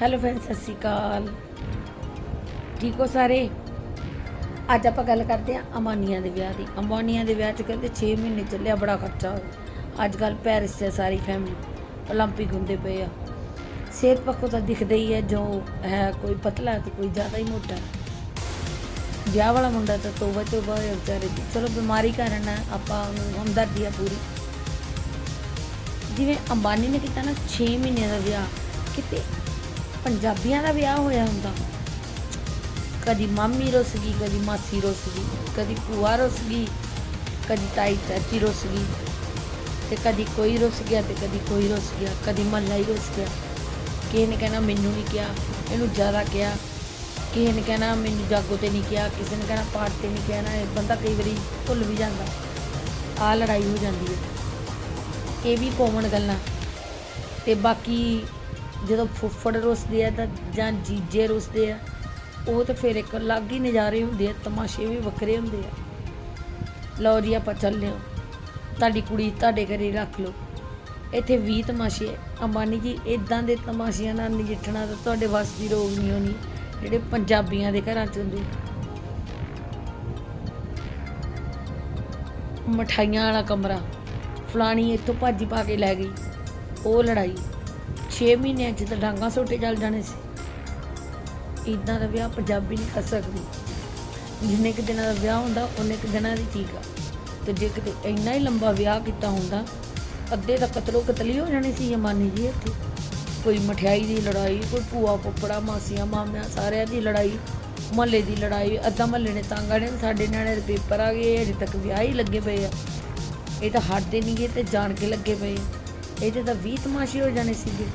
Hello friend ਸਤਿ ਸ਼੍ਰੀ ਅਕਾਲ ਠੀਕ ਹੋ ਸਾਰੇ ਅੱਜ ਆਪਾਂ ਗੱਲ ਕਰਦੇ ਹਾਂ ਅਮਾਨੀਆਂ ਦੇ ਵਿਆਹ ਦੀ ਅਮਾਨੀਆਂ ਦੇ ਵਿਆਹ 'ਚ ਕਹਿੰਦੇ 6 ਮਹੀਨੇ ਚੱਲਿਆ ਬੜਾ ਖਰਚਾ ਹੋਇਆ ਅੱਜ ਕੱਲ ਪੈਰਿਸ 'ਚ ਸਾਰੀ ਫੈਮਿਲੀ 올림픽 ਹੁੰਦੇ ਪਏ ਆ ਸਿਹਤ ਪੱਖੋਂ ਤਾਂ ਦਿਖਦਾ ਹੀ ਹੈ ਜੋ ਹੈ ਕੋਈ ਪਤਲਾ ਹੈ ਤੇ ਕੋਈ ਜ਼ਿਆਦਾ ਹੀ ਮੋਟਾ ਹੈ ਵਿਆਹ ਵਾਲਾ ਮੁੰਡਾ ਤਾਂ ਤੋਬਾ ਤੋਬਾ ਹੈ ਵਿਚਾਰੇ ਦੀ ਚਲੋ ਬਿਮਾਰੀ ਕਾਰਨ ਹੈ, ਆਪਾਂ ਉਹਨੂੰ ਹਮਦਰਦੀ ਆ ਪੂਰੀ ਜਿਵੇਂ ਅੰਬਾਨੀ ਨੇ ਕੀਤਾ ਨਾ 6 ਮਹੀਨਿਆਂ ਦਾ ਵਿਆਹ ਕਿਤੇ ਪੰਜਾਬੀਆਂ ਦਾ ਵਿਆਹ ਹੋਇਆ ਹੁੰਦਾ। ਕਦੀ ਮਾਮੀ ਰੁੱਸ ਗਈ, ਕਦੀ ਮਾਸੀ ਰੁੱਸ ਗਈ, ਕਦੀ ਭੂਆ ਰੁੱਸ ਗਈ, ਕਦੀ ਤਾਈ ਚਾਚੀ ਰੁੱਸ ਗਈ ਤੇ ਕਦੀ ਕੋਈ ਰੁੱਸ ਗਿਆ ਤੇ ਕਦੀ ਕੋਈ ਰੁੱਸ ਗਿਆ, ਕਦੀ ਮਹੱਲਾ ਹੀ ਰੁੱਸ ਗਿਆ। ਕਿਸੇ ਨੇ ਕਹਿਣਾ ਮੈਨੂੰ ਨਹੀਂ ਕਿਹਾ, ਇਹਨੂੰ ਜ਼ਿਆਦਾ ਕਿਹਾ। ਕਿਸੇ ਨੇ ਕਹਿਣਾ ਮੈਨੂੰ ਜਾਗੋ ਤੇ ਨਹੀਂ ਕਿਹਾ, ਕਿਸੇ ਨੇ ਕਹਿਣਾ ਪਾਠ ਤੇ ਨਹੀਂ ਕਹਿਣਾ ਇਹ ਬੰਦਾ ਕਈ ਵਾਰੀ ਭੁੱਲ ਵੀ ਜਾਂਦਾ। ਆ ਲੜਾਈ ਹੋ ਜਾਂਦੀ ਹੈ। ਇਹ ਵੀ ਕੋਮਣ ਗੱਲਾਂ। ਤੇ ਬਾਕੀ ਜਦੋਂ ਫੁੱਫੜ ਰੁੱਸਦੇ ਆ ਤਾਂ ਜਾਂ ਜੀਜੇ ਰੁੱਸਦੇ ਆ, ਉਹ ਤਾਂ ਫਿਰ ਇੱਕ ਅਲੱਗ ਹੀ ਨਜ਼ਾਰੇ ਹੁੰਦੇ ਆ, ਤਮਾਸ਼ੇ ਵੀ ਵੱਖਰੇ ਹੁੰਦੇ ਆ। ਲਓ ਜੀ ਆਪਾਂ ਚੱਲੇ ਹਾਂ। ਤੁਹਾਡੀ ਕੁੜੀ ਤੁਹਾਡੇ ਘਰੇ ਰੱਖ ਲਓ। ਇੱਥੇ 20 ਤਮਾਸ਼ੇ ਅੰਬਾਨੀ ਜੀ ਇਦਾਂ ਦੇ ਤਮਾਸ਼ਿਆਂ ਨਾਲ ਨਜਿੱਠਣਾ ਤਾਂ ਤੁਹਾਡੇ ਵੱਸ ਦੀ ਰੋਗ ਨਹੀਂ ਹੋਣੀ, ਜਿਹੜੇ ਪੰਜਾਬੀਆਂ ਦੇ ਘਰਾਂ 'ਚ ਹੁੰਦੇ। ਮਠਾਈਆਂ ਵਾਲਾ ਕਮਰਾ, ਫਲਾਣੀ ਇੱਥੋਂ ਭਾਜੀ ਪਾ ਕੇ ਲੈ ਗਈ, ਉਹ ਲੜਾਈ। 6 ਮਹੀਨਿਆਂ 'ਚ ਤਾਂ ਡਾਂਗਾ ਸੋਟੇ ਚੱਲ ਜਾਣੇ ਸੀ। ਇਦਾਂ ਦਾ ਵਿਆਹ ਪੰਜਾਬੀ ਨਹੀਂ ਕਰ ਸਕਦੀ। ਜਿੰਨੇ ਕੁ ਦਿਨਾਂ ਦਾ ਵਿਆਹ ਹੁੰਦਾ ਉਹਨੇ ਕੁ ਦਿਨਾਂ ਦੀ ਠੀਕ ਆ। ਤੇ ਜੇ ਕਿਤੇ ਇੰਨਾ ਹੀ ਲੰਬਾ ਵਿਆਹ ਕੀਤਾ ਹੁੰਦਾ, ਅੱਧੇ ਤਾਂ ਕਤਲੋ ਕਤਲੀ ਹੋ ਜਾਣੀ ਸੀ ਅਮਾਨੀ ਜੀ ਇੱਥੇ। ਕੋਈ ਮਠਿਆਈ ਦੀ ਲੜਾਈ, ਕੋਈ ਭੂਆ ਫੁੱਫੜਾ, ਮਾਸੀਆਂ, ਮਾਮਿਆਂ, ਸਾਰਿਆਂ ਦੀ ਲੜਾਈ, ਮਹੱਲੇ ਦੀ ਲੜਾਈ, ਅੱਧਾ ਮਹੱਲੇ ਨੇ ਤੰਗ ਆਣੇ ਸਾਡੇ ਨਿਆਣੇ ਦੇ ਪੇਪਰ ਆ ਗਏ ਅਜੇ ਤੱਕ ਵਿਆਹ ਹੀ ਲੱਗੇ ਪਏ ਆ। ਇਹ ਤਾਂ ਹਟਦੇ ਨਹੀਂ ਗਏ ਤੇ ਜਾਣ ਕੇ ਲੱਗੇ ਪਏ ਆ। ਇਹਦੇ ਤਾਂ 20 ਤਮਾਸ਼ੇ ਹੋ ਜਾਣੇ ਸੀਗੇ